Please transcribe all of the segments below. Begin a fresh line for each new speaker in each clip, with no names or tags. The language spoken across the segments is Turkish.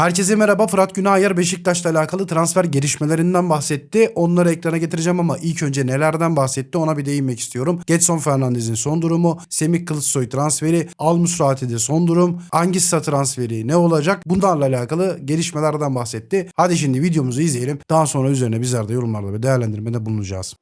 Herkese merhaba. Fırat Günahyar Beşiktaş'la alakalı transfer gelişmelerinden bahsetti. Onları ekrana getireceğim ama ilk önce nelerden bahsetti ona bir değinmek istiyorum. Getson Fernandez'in son durumu, Semih Kılıçsoy transferi, Al Musrati'de son durum, Angissa transferi ne olacak? Bunlarla alakalı gelişmelerden bahsetti. Hadi şimdi videomuzu izleyelim. Daha sonra üzerine bizler de yorumlarda ve değerlendirmede bulunacağız.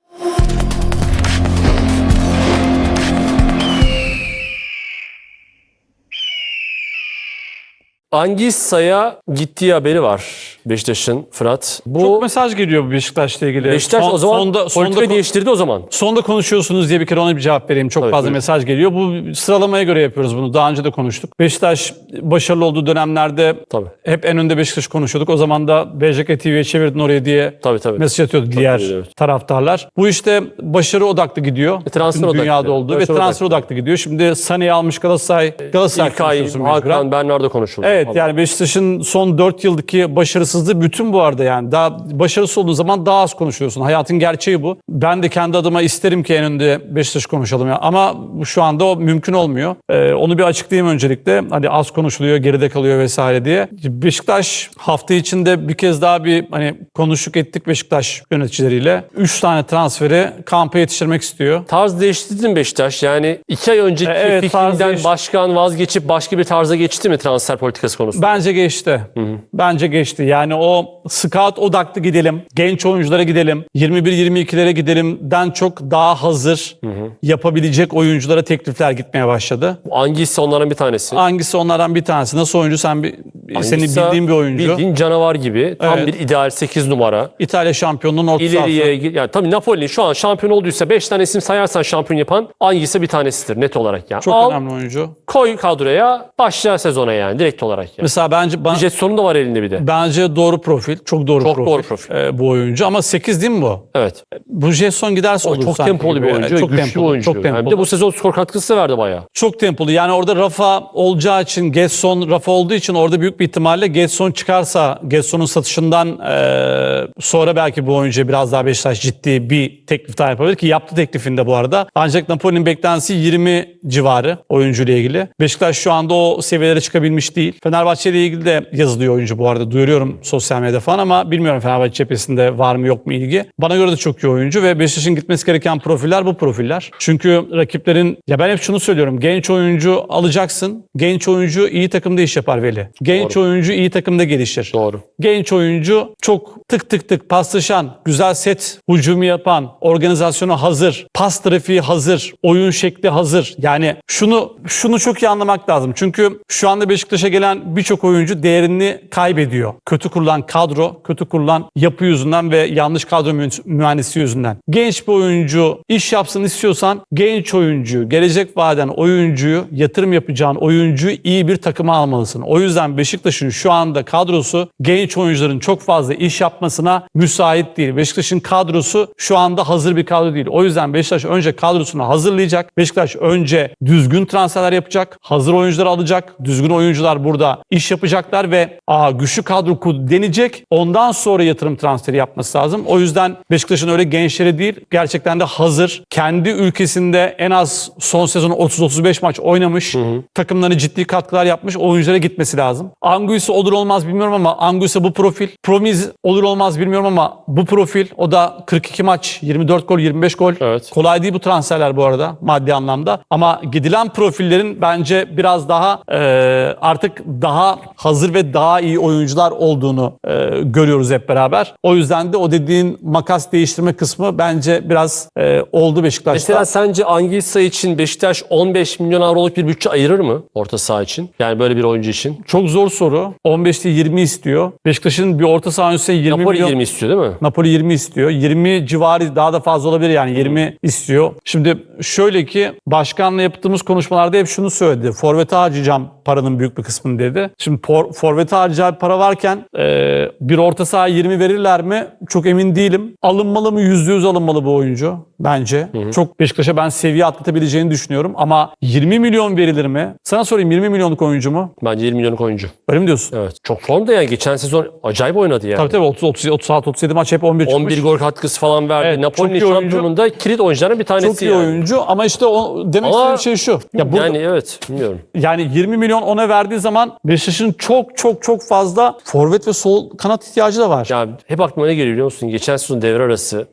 Angissa'ya gittiği haberi var Beşiktaş'ın Fırat. Bu
Çok mesaj geliyor bu Beşiktaş'la ilgili.
Beşiktaş
Son-
o zaman
sonda,
politika
sonda,
değiştirdi o zaman.
sonda konuşuyorsunuz diye bir kere ona bir cevap vereyim. Çok
Tabii,
fazla
buyurun.
mesaj geliyor. Bu sıralamaya göre yapıyoruz bunu. Daha önce de konuştuk. Beşiktaş başarılı olduğu dönemlerde
Tabii.
hep en önde Beşiktaş konuşuyorduk. O zaman da BJK TV'ye çevirdin oraya diye
Tabii tabii.
mesaj atıyordu diğer
tabii, evet.
taraftarlar. Bu işte başarı odaklı gidiyor.
E, transfer
Tüm
odaklı.
Dünyada olduğu ve
Transfer
transfer odaklı gidiyor. Şimdi Sané'yi almış Galatasaray. Galatasaray
İlkay. Hakan, Bernardo konuşuldu.
Evet yani Beşiktaş'ın son 4 yıldaki başarısızlığı bütün bu arada yani. Daha başarısız olduğu zaman daha az konuşuyorsun. Hayatın gerçeği bu. Ben de kendi adıma isterim ki en önde Beşiktaş konuşalım ya. Ama şu anda o mümkün olmuyor. Ee, onu bir açıklayayım öncelikle. Hani az konuşuluyor, geride kalıyor vesaire diye. Beşiktaş hafta içinde bir kez daha bir hani konuştuk ettik Beşiktaş yöneticileriyle. 3 tane transferi kampa yetiştirmek istiyor.
Tarz değiştirdi mi Beşiktaş? Yani iki ay önceki
E, evet,
fikrinden
değiş-
başkan vazgeçip başka bir tarza geçti mi transfer politikası konusunda?
Bence geçti. Bence geçti. Yani o scout odaklı gidelim, genç oyunculara gidelim, 21-22'lere gidelimden çok daha hazır yapabilecek oyunculara teklifler gitmeye başladı.
Angissa onların bir tanesi.
Hangisi onlardan bir tanesi? Nasıl oyuncu? Sen bir, senin
Angissa
bildiğin bir oyuncu.
Bildiğin canavar gibi. Tam
Evet.
bir ideal 8 numara.
İtalya şampiyonluğunun orta
İleriye
sahası.
yani tabii Napoli şu an şampiyon olduysa 5 tane isim sayarsan şampiyon yapan Angissa bir tanesidir net olarak yani.
Çok
Al,
önemli oyuncu.
koy kadroya başla sezona yani direkt olarak yani.
Mesela bence bana,
Jetson'un da var elinde bir de.
bence doğru profil. Çok doğru
Çok
profil.
doğru profil.
e, bu oyuncu. Ama 8 değil mi bu?
Evet.
Bu Jetson giderse olur
çok
sanki
tempolu
gibi.
bir oyuncu.
Evet, Çok
güçlü
tempolu.
bir oyuncu.
Çok
Yani bir
tempolu.
de bu sezon skor katkısı verdi bayağı.
Çok tempolu. Yani orada Rafa olacağı için Getson Rafa olduğu için orada büyük bir ihtimalle Getson çıkarsa Getson'un satışından eee, sonra belki bu oyuncuya biraz daha Beşiktaş ciddi bir teklif daha yapabilir ki yaptı teklifinde bu arada. Ancak Napoli'nin beklentisi 20 civarı oyuncuyla ilgili. Beşiktaş şu anda o seviyelere çıkabilmiş değil. Fenerbahçe ile ilgili de yazılıyor oyuncu bu arada. Duyuruyorum sosyal medyada falan ama bilmiyorum Fenerbahçe cephesinde var mı yok mu ilgi. Bana göre de çok iyi oyuncu ve Beşiktaş'ın gitmesi gereken profiller bu profiller. Çünkü rakiplerin ya ben hep şunu söylüyorum. Genç oyuncu alacaksın. Genç oyuncu iyi takımda iş yapar Veli. Genç oyuncu iyi takımda gelişir.
Doğru.
Genç oyuncu çok tık tık tık paslaşan, güzel set hücumu yapan, organizasyonu hazır, pas trafiği hazır, oyun şekli hazır. Yani şunu şunu çok iyi anlamak lazım. Çünkü şu anda Beşiktaş'a gelen birçok oyuncu değerini kaybediyor. Kötü kurulan kadro, kötü kurulan yapı yüzünden ve yanlış kadro mü- mühendisliği yüzünden. Genç bir oyuncu iş yapsın istiyorsan genç oyuncu, gelecek vaden oyuncuyu, yatırım yapacağın oyuncuyu iyi bir takıma almalısın. O yüzden Beşiktaş'ın şu anda kadrosu genç oyuncuların çok fazla iş yapmasına müsait değil. Beşiktaş'ın kadrosu şu anda hazır bir kadro değil. O yüzden Beşiktaş önce kadrosunu hazırlayacak. Beşiktaş önce düzgün transferler yapacak. Hazır oyuncuları alacak. Düzgün oyuncular burada iş yapacaklar ve aa güçlü kadro kur deneyecek. Ondan sonra yatırım transferi yapması lazım. O yüzden Beşiktaş'ın öyle gençleri değil. Gerçekten de hazır. Kendi ülkesinde en az son sezonu 30-35 maç oynamış. Takımlarına ciddi katkılar yapmış. Oyunculara gitmesi lazım. Anguissa olur olmaz bilmiyorum ama Anguissa bu profil. Promiz olur olmaz bilmiyorum ama bu profil. O da 42 maç, 24 gol, 25 gol.
Evet.
Kolay değil bu transferler bu arada maddi anlamda. Ama gidilen profillerin bence biraz daha e, artık daha hazır ve daha iyi oyuncular olduğunu e, görüyoruz hep beraber. O yüzden de o dediğin makas değiştirme kısmı bence biraz e, oldu Beşiktaş'ta.
Mesela sence Angissa için Beşiktaş 15 milyon avroluk bir bütçe ayırır mı orta saha için? Yani böyle bir oyuncu için.
Çok zor soru. 15'te 20 istiyor. Beşiktaş'ın bir orta saha oyuncusu 20
Napoli
milyon.
20 istiyor değil mi?
Napoli 20 istiyor. 20 civarı daha da fazla olabilir yani 20 istiyor. Şimdi şöyle ki başkanla yaptığımız konuşmalarda hep şunu söyledi. Forvet'e harcayacağım paranın büyük bir kısmını dedi. Şimdi por, Forvet'e harcayacağı para varken e, bir orta saha 20 verirler mi? Çok emin değilim. Alınmalı mı? %100 alınmalı bu oyuncu bence. Çok Beşiktaş'a ben seviye atlatabileceğini düşünüyorum ama 20 milyon verilir mi? Sana sorayım 20 milyonluk oyuncu mu?
Bence 20 milyonluk oyuncu.
Öyle mi diyorsun?
Evet. Çok formda yani. Geçen sezon acayip oynadı yani.
Tabii tabii 30 30 36 37 maç hep 11 çıkmış.
11 gol katkısı falan verdi.
Evet,
Napoli'nin şampiyonunda kilit oyunculardan bir tanesi
Çok iyi
yani.
oyuncu ama işte o demek
Ama-
istediğim şey şu. Ya burada,
Yani evet bilmiyorum.
Yani 20 milyon ona verdiği zaman Beşiktaş'ın çok çok çok fazla forvet ve sol kanat ihtiyacı da var.
Ya hep aklıma ne geliyor biliyor musun? Geçen sezon devre arası.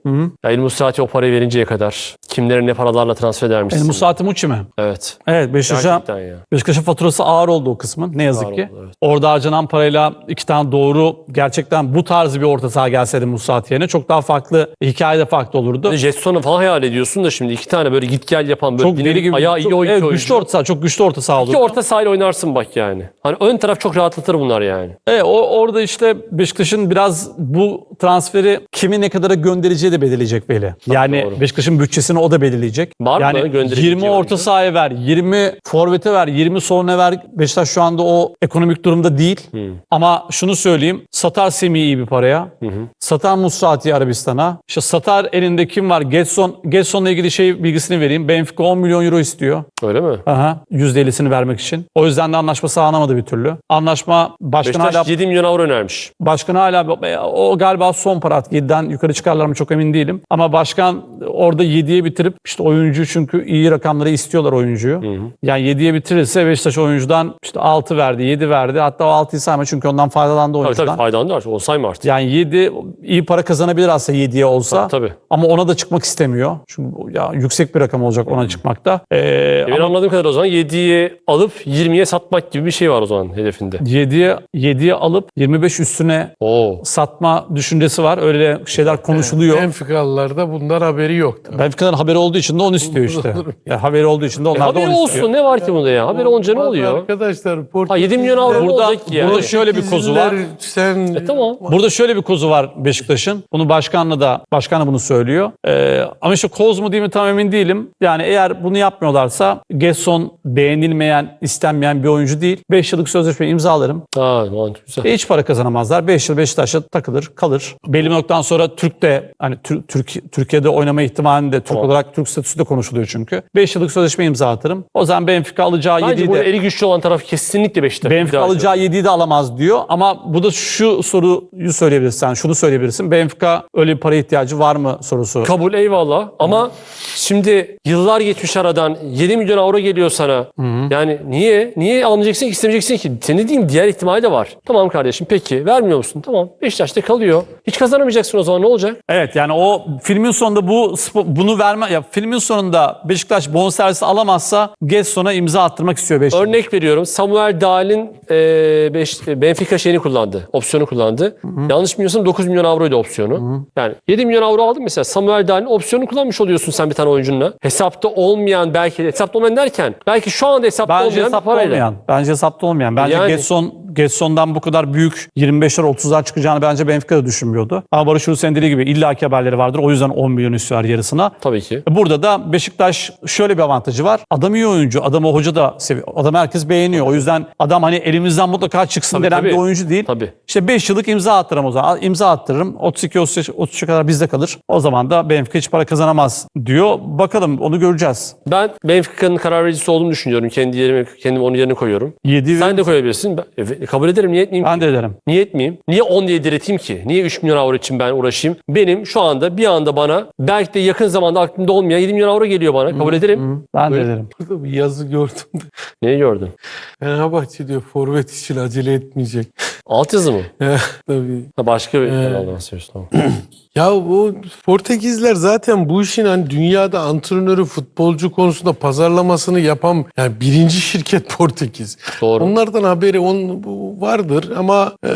Ya El Musrati o parayı verinceye kadar kimlere ne paralarla transfer edermişsin.
El Musati Muçi mi?
Evet.
Evet Beşiktaş'a. Beşiktaş'ın faturası ağır oldu o kısmın ne yazık
Ağır
ki.
oldu, evet.
Orada harcanan parayla iki tane doğru gerçekten bu tarz bir orta saha gelseydi Musati yerine çok daha farklı hikaye de farklı olurdu.
Jetson'u falan hayal ediyorsun da şimdi iki tane böyle git gel yapan böyle
Çok deli gibi.
ayağı iyi
çok,
oyuncu.
evet,
oyuncu.
güçlü orta saha, çok güçlü orta saha olurdu.
İki orta sahayla oynarsın bak yani. Hani ön taraf çok rahatlatır bunlar yani.
Evet, o, orada işte Beşiktaş'ın biraz bu transferi kimi ne kadara göndereceği de belirleyecek Veli. Yani. Beşiktaş'ın bütçesini o da belirleyecek.
Var mı
yani
gönderebileceği
20 orta sahaya ver, 20 forvete ver, 20 soluna ver. Beşiktaş şu anda o ekonomik durumda değil. Ama şunu söyleyeyim. Satar Semih'i iyi bir paraya. Satar Musrati Arabistan'a. İşte satar elinde kim var? Getson. Getson'la ilgili şey bilgisini vereyim. Benfica 10 milyon euro istiyor.
Öyle mi?
Aha, %50'sini vermek için. O yüzden de anlaşma sağlanamadı bir türlü. Anlaşma başkan hala
Beşiktaş 7 milyon avro önermiş.
Başkan hala o galiba son para artık 7'den yukarı çıkarlar mı çok emin değilim. Ama başkan orada 7'ye bitirip işte oyuncu çünkü iyi rakamları istiyorlar oyuncuyu. Yani 7'ye bitirirse Beşiktaş oyuncudan işte 6 verdi, 7 verdi. Hatta o 6'yı sayma çünkü ondan faydalandı
Tabii
oyuncudan.
tabii faydalandı artık. Onu sayma artık.
Yani 7 iyi para kazanabilir aslında 7'ye olsa.
Tabii, tabii.
Ama ona da çıkmak istemiyor. Çünkü ya yüksek bir rakam olacak ona çıkmakta. Ee,
Benim anladığım kadarıyla o zaman 7'yi alıp 20'ye satmak gibi bir şey var o zaman hedefinde.
7'ye 7'ye alıp 25 üstüne
Oo.
satma düşüncesi var. Öyle şeyler konuşuluyor.
Benficalılarda bunlar haberi yok. tabii.
Benfica'nın haberi olduğu için de onu istiyor işte. ya haberi olduğu için de onlar da
Haberi
onu
olsun
istiyor.
ne var ki bunda ya? Haberi olunca ne oluyor?
Arkadaşlar
Ha 7 milyon avro
Burada-
olacak ki yani?
burada şöyle bir kozu var.
Sen
E, tamam.
Burada şöyle bir kozu var Beşiktaş'ın. Bunu başkanla da başkan da bunu söylüyor. Ee, ama işte koz mu değil mi tam emin değilim. Yani eğer bunu yapmıyorlarsa Gesson beğenilmeyen, istenmeyen bir oyuncu değil. 5 yıllık sözleşme imzalarım.
Ha güzel.
E, hiç para kazanamazlar. 5 yıl Beşiktaş'ta takılır, kalır. Belli bir noktadan sonra Türk de hani Türk, Türk- Türkiye'de oynama ihtimalinde Türk
Tamam.
olarak Türk statüsü de konuşuluyor çünkü. 5 yıllık sözleşme imza atarım. O zaman Benfica alacağı
Bence
7'yi
burada
de
eli güçlü olan taraf kesinlikle Beşiktaş.
Benfica alacağı 7'yi de alamaz diyor. Ama bu da şu soruyu söyleyebilirsin. Şunu söyleyebilirsin. Benfica öyle bir para ihtiyacı var mı sorusu.
Kabul eyvallah ama şimdi yıllar geçmiş aradan 7 milyon avro geliyor sana. Yani niye? Niye almayacaksın ki istemeyeceksin ki? Senin diyeyim diğer ihtimali de var. Tamam kardeşim peki vermiyor musun? Tamam Beşiktaş'ta kalıyor. Hiç kazanamayacaksın o zaman ne olacak?
Evet yani o filmin sonunda bu bunu verme ya filmin sonunda Beşiktaş bonservisi alamazsa Gesson'a imza attırmak istiyor Beşiktaş.
Örnek veriyorum Samuel Dahl'in e, beş- Benfica şeyini kullandı. Opsiyonu kullandı. Yanlış bilmiyorsam 9 milyon avroydu opsiyonu. Yani 7 milyon avro aldın mesela Samuel Dahl'in opsiyonu kullanmış oluyorsun sen bir tane oyuncunla. Hesapta olmayan belki hesapta olmayan derken belki şu anda hesapta
Bence
olmayan bir
hesapta
parayla.
olmayan. Bence hesapta olmayan. Bence
Yani-
Gesson Gesson'dan bu kadar büyük 25'ler 30'lar çıkacağını bence Benfica da düşünmüyordu. Ama Barış Ulusen dediği gibi illaki haberleri vardır. O yüzden 10 milyon istiyorlar yarısına.
Tabii ki.
Burada da Beşiktaş şöyle bir avantajı var. Adam iyi oyuncu. Adamı hoca da seviyor. Adam herkes beğeniyor. O yüzden adam hani elimizden mutlaka çıksın
Tabii,
denen
tabii.
bir oyuncu değil.
Tabii.
İşte 5 yıllık imza attırırım o zaman. İmza attırırım. 32 33 33'e kadar bizde kalır. O zaman da Benfica hiç para kazanamaz diyor. Bakalım onu göreceğiz.
Ben Benfica'nın karar vericisi olduğunu düşünüyorum. Kendi yerime, kendim onun yerine koyuyorum.
7
Sen de koyabilirsin. Ben, evet, kabul ederim. Niye etmeyeyim?
ben de ederim.
Niye etmeyeyim? Niye 10 diye direteyim ki? Niye 3 milyon avro için ben uğraşayım? Benim şu anda bir anda bana belki de yakın zamanda aklımda olmayan 7 milyon avro geliyor bana. Kabul ederim.
Ben de
Böyle-
ederim.
Burada bir yazı gördüm.
Neyi gördün?
Fenerbahçe diyor forvet için acele etmeyecek.
Alt yazı mı?
Tabii.
Ha, başka bir kanaldan bahsediyorsun. Tamam.
Ya bu Portekizler zaten bu işin hani dünyada antrenörü, futbolcu konusunda pazarlamasını yapan yani birinci şirket Portekiz.
Doğru.
Onlardan haberi on, bu vardır ama e,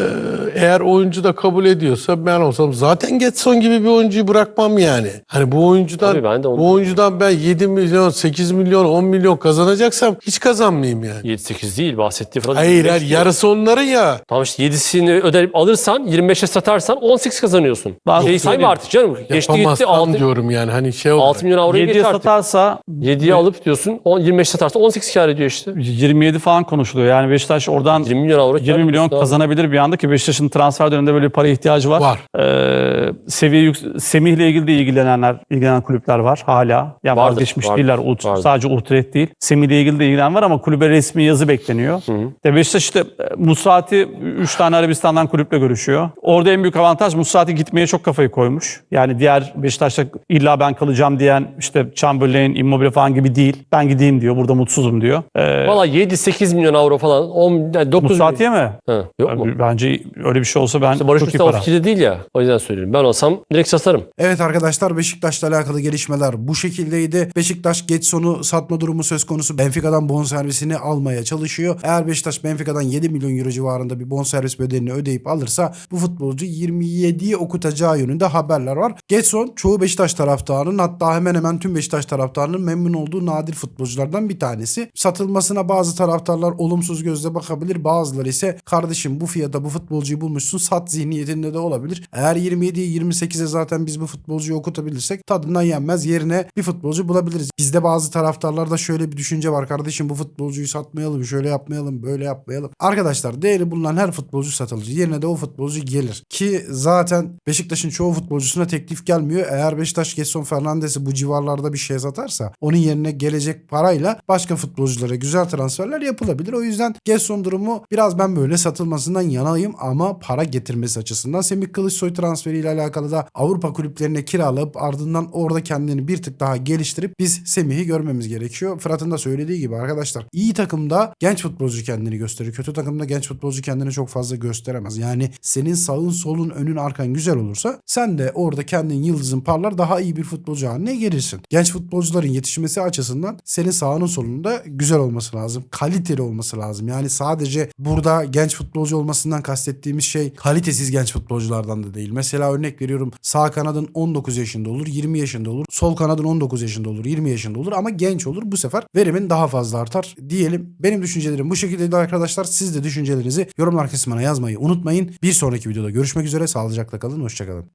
eğer oyuncu da kabul ediyorsa ben olsam zaten Getson gibi bir oyuncuyu bırakmam yani. Hani bu oyuncudan
Tabii ben de onu-
bu oyuncudan ben 7 milyon, 8 milyon, 10 milyon kazanacaksam hiç kazanmayayım yani.
7-8 değil bahsettiği falan.
Hayır,
25
hayır
değil.
yarısı onların ya.
Tamam işte 7'sini ödeyip alırsan 25'e satarsan 18 kazanıyorsun.
Ben
şey sayma artık canım. Geçti gitti
Yapamazsam
6,
diyorum yani hani şey olarak.
6 milyon avroya
7'ye
geç artık.
satarsa
7'ye alıp diyorsun 10, 25 satarsa 18 kar ediyor işte.
27 falan konuşuluyor. Yani Beşiktaş oradan
20 milyon avro
20 milyon kazanabilir bir anda ki Beşiktaş'ın Beşiktaş'ın transfer döneminde böyle bir para ihtiyacı var.
Var.
Ee, seviye yük, Semih'le ilgili de ilgilenenler, ilgilenen kulüpler var hala. Yani
Vardır,
vazgeçmiş
vardır,
değiller. Ut-
vardır.
sadece Utrecht değil. Semih'le ilgili de ilgilenen var ama kulübe resmi yazı bekleniyor. De Beşiktaş işte e, Musrati 3 tane Arabistan'dan kulüple görüşüyor. Orada en büyük avantaj Musrati gitmeye çok kafayı koymuş. Yani diğer Beşiktaş'ta illa ben kalacağım diyen işte Chamberlain, Immobile falan gibi değil. Ben gideyim diyor. Burada mutsuzum diyor. Ee,
Valla 7-8 milyon avro falan. 10, yani 9
Musrati'ye mi?
Ha, yok mu?
Bence öyle bir şey olsa ben
İşte Barış
çok iyi
Usta o
para.
fikirde değil ya. O yüzden söylüyorum. Ben olsam direkt satarım.
Evet arkadaşlar Beşiktaş'la alakalı gelişmeler bu şekildeydi. Beşiktaş Getson'u satma durumu söz konusu. Benfica'dan bonservisini almaya çalışıyor. Eğer Beşiktaş Benfica'dan 7 milyon euro civarında bir bonservis bedelini ödeyip alırsa bu futbolcu 27'yi okutacağı yönünde haberler var. Getson çoğu Beşiktaş taraftarının hatta hemen hemen tüm Beşiktaş taraftarının memnun olduğu nadir futbolculardan bir tanesi. Satılmasına bazı taraftarlar olumsuz gözle bakabilir. Bazıları ise kardeşim bu fiyata bu futbolcuyu bulmuşsun sat zihniyetinde de olabilir. Eğer 27'ye 28'e zaten biz bu futbolcuyu okutabilirsek tadından yenmez yerine bir futbolcu bulabiliriz. Bizde bazı taraftarlarda şöyle bir düşünce var kardeşim bu futbolcuyu satmayalım şöyle yapmayalım böyle yapmayalım. Arkadaşlar değeri bulunan her futbolcu satılır. Yerine de o futbolcu gelir. Ki zaten Beşiktaş'ın çoğu futbolcusuna teklif gelmiyor. Eğer Beşiktaş Gerson Fernandes'i bu civarlarda bir şey satarsa onun yerine gelecek parayla başka futbolculara güzel transferler yapılabilir. O yüzden Gerson durumu biraz ben böyle satılmasından yanayım ama para getirmesi açısından Semih Kılıçsoy transferiyle alakalı da Avrupa kulüplerine kiralayıp ardından orada kendini bir tık daha geliştirip biz Semih'i görmemiz gerekiyor. Fırat'ın da söylediği gibi arkadaşlar iyi takımda genç futbolcu kendini gösterir. Kötü takımda genç futbolcu kendini çok fazla gösteremez. Yani senin sağın solun önün arkan güzel olursa sen de orada kendin yıldızın parlar daha iyi bir futbolcu haline gelirsin. Genç futbolcuların yetişmesi açısından senin sağının solunda güzel olması lazım. Kaliteli olması lazım. Yani sadece burada genç futbolcu olmasından kastettiğimiz şey kalitesiz genç futbolculardan da değil. Mesela örnek veriyorum sağ kanadın 19 yaşında olur, 20 yaşında olur. Sol kanadın 19 yaşında olur, 20 yaşında olur ama genç olur. Bu sefer verimin daha fazla artar diyelim. Benim düşüncelerim bu şekildeydi arkadaşlar. Siz de düşüncelerinizi yorumlar kısmına yazmayı unutmayın. Bir sonraki videoda görüşmek üzere. Sağlıcakla kalın, hoşçakalın.